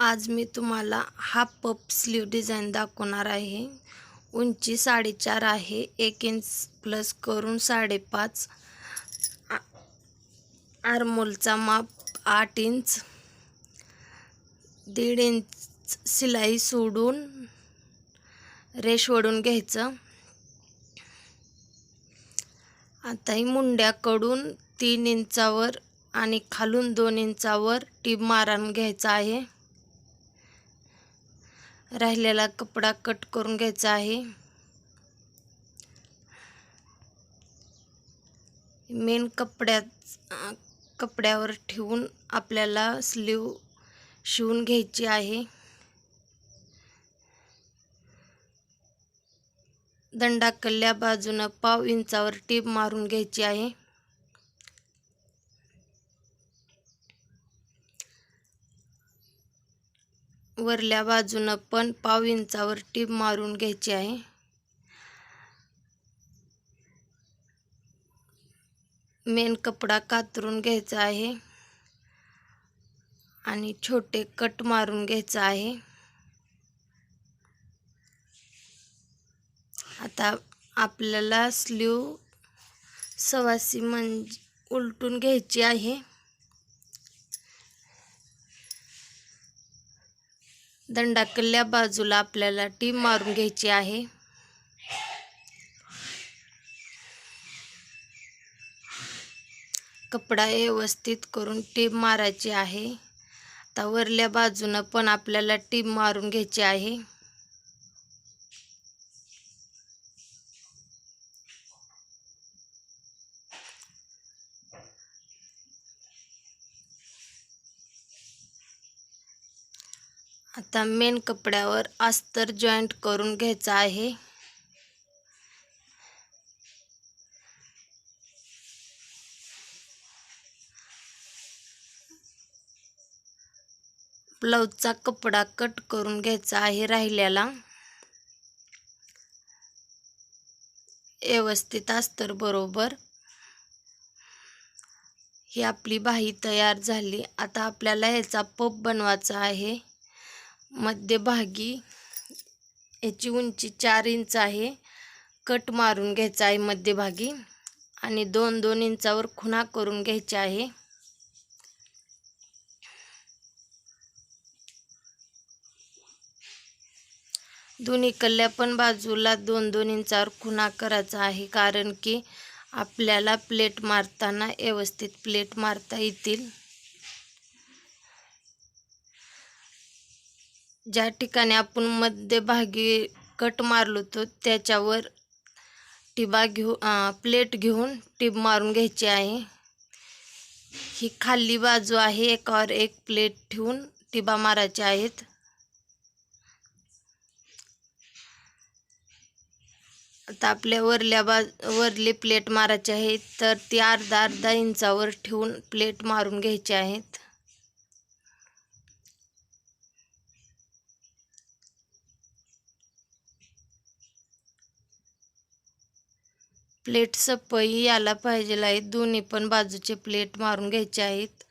आज मी तुम्हाला हा पप स्लीव डिझाईन दाखवणार आहे. उंची साडेचार आहे. एक इंच प्लस करून साडेपाच. आरमोलचा माप आठ इंच. दीड इंच शिलाई सोडून रेश ओढून घ्यायचं. आता ही मुंड्याकडून तीन इंचावर आणि खालून दोन इंचावर टीप मारान घ्यायचा आहे. राहिलेला कपडा कट करून घ्यायचा आहे. मेन कपड्यात कपड्यावर ठेवून आपल्याला स्लीव शिवून घ्यायची आहे. दंडाकल्ल्या बाजूनं पाव इंचावर टीप मारून घ्यायची आहे. वरल्या बाजूनं पण पाव इंचावर टीप मारून घ्यायची आहे. मेन कपडा कातरून घ्यायचा आहे. आणि छोटे कट मारून घ्यायचं आहे. आता आपल्याला स्लीव सवासी म्हणजे उलटून घ्यायची आहे. दंडाकल्ल्या बाजूला आपल्याला टीप मारून घ्यायची आहे. कपडा व्यवस्थित करून टीप मारायची आहे. आता वरल्या बाजूनं पण आपल्याला टीप मारून घ्यायची आहे. आता मेन कपड्यावर अस्तर जॉईंट करून घ्यायचा आहे. ब्लाऊजचा कपडा कट करून घ्यायचा आहे राहिल्याला. व्यवस्थित अस्तर बरोबर. ही आपली बाही तयार झाली. आता आपल्याला ह्याचा पप बनवायचा आहे. मध्यभागी. याची उंची चार इंच आहे. कट मारून घ्यायचा आहे मध्यभागी. आणि दोन दोन इंचावर खुणा करून घ्यायची आहे. दोन्ही कल्ल्या पण बाजूला दोन दोन इंचावर खुणा करायचा आहे. कारण की आपल्याला प्लेट मारताना व्यवस्थित प्लेट मारता येतील. ज्या ठिकाणी आपण मध्यभागी कट मारलो होतो त्याच्यावर टिबा घेऊ प्लेट घेऊन टीब मारून घ्यायची आहे. ही खाली बाजू आहे एकावर एक प्लेट ठेवून टिबा मारायचे आहेत. आता आपल्या वरल्या बाज वरली प्लेट मारायची आहे तर ती अर्धा अर्धा इंचावर ठेवून प्लेट मारून घ्यायची आहेत. प्लेट सपई याला पाहिजे आहे दोन्ही पण बाजूचे प्लेट मारून घ्यायचे आहेत.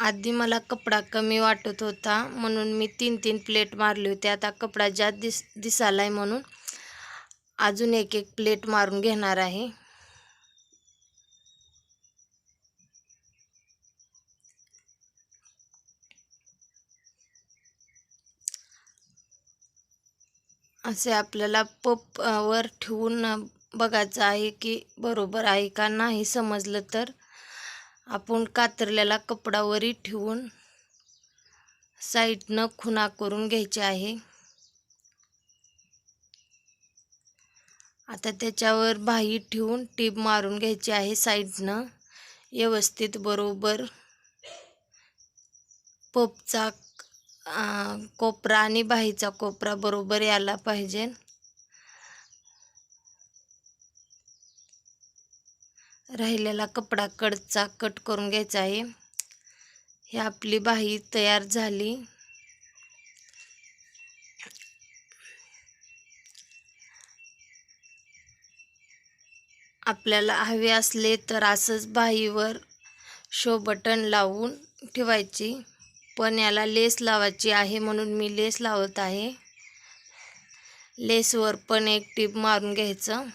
आधी मला कपडा कमी वाटत होता म्हणून मी तीन तीन प्लेट मारली होती. आता कपडा जास्त दिस दिसाला आहे म्हणून अजून एक एक प्लेट मारून घेणार आहे. असे आपल्याला पप वर ठेवून बघायचं आहे की बरोबर आहे का नाही समजलं तर आपण कातरलेला कपडावरही ठेवून साईडनं खुणा करून घ्यायचे आहे. आता त्याच्यावर बाही ठेवून टीप मारून घ्यायची आहे साईडनं. व्यवस्थित बरोबर पपचा कोपरा आणि बाहीचा कोपरा बरोबर यायला पाहिजे. राहिलेला कपडा कडचा कट करून घ्यायचा आहे. ही आपली बाही तयार झाली. आपल्याला हवे असले तर असंच बाहीवर शो बटन लावून ठेवायची. पण याला लेस लावायची आहे म्हणून मी लेस लावत आहे. लेसवर पण एक टीप मारून घ्यायचं.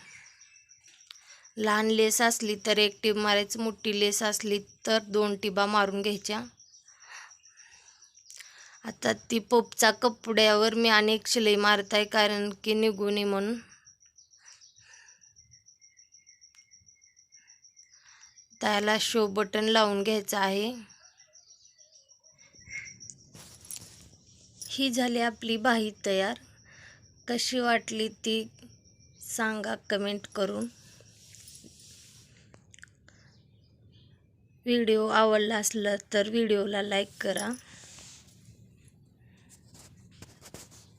लहान लेस असली तर एक टीप मारायचं मोठी लेस असली तर दोन टिबा मारून घ्यायच्या. आता ती पोपचा कपड्यावर मी अनेक शिलाई मारत आहे कारण की निघू नये म्हणून. त्याला शो बटन लावून घ्यायचं आहे. ही झाली आपली बाही तयार. कशी वाटली ती सांगा कमेंट करून. व्हिडिओ आवडला असला तर व्हिडिओला लाईक करा.